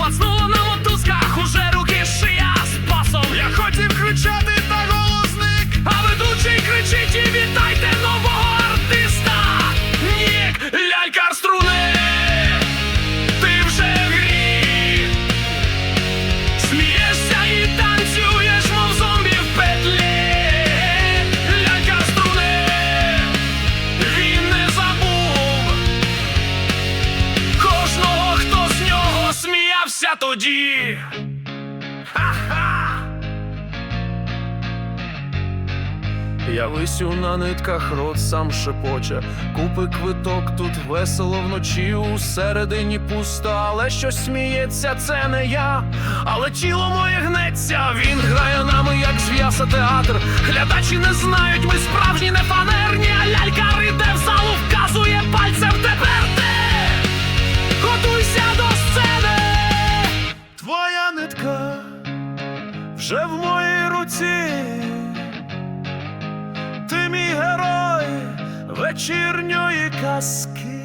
ногах Тоді! Я висю на нитках, рот сам шепоче. Купи квиток тут весело вночі. Усередині пусто, але щось сміється, це не я. Але тіло моє гнеться. Він грає нами, як зв'яса театр. Глядачі не знають, ми справжні, не фанерні. А лялькар іде в залу, вказує пальцем тепер вже в моїй руці. Ти мій герой вечірньої казки.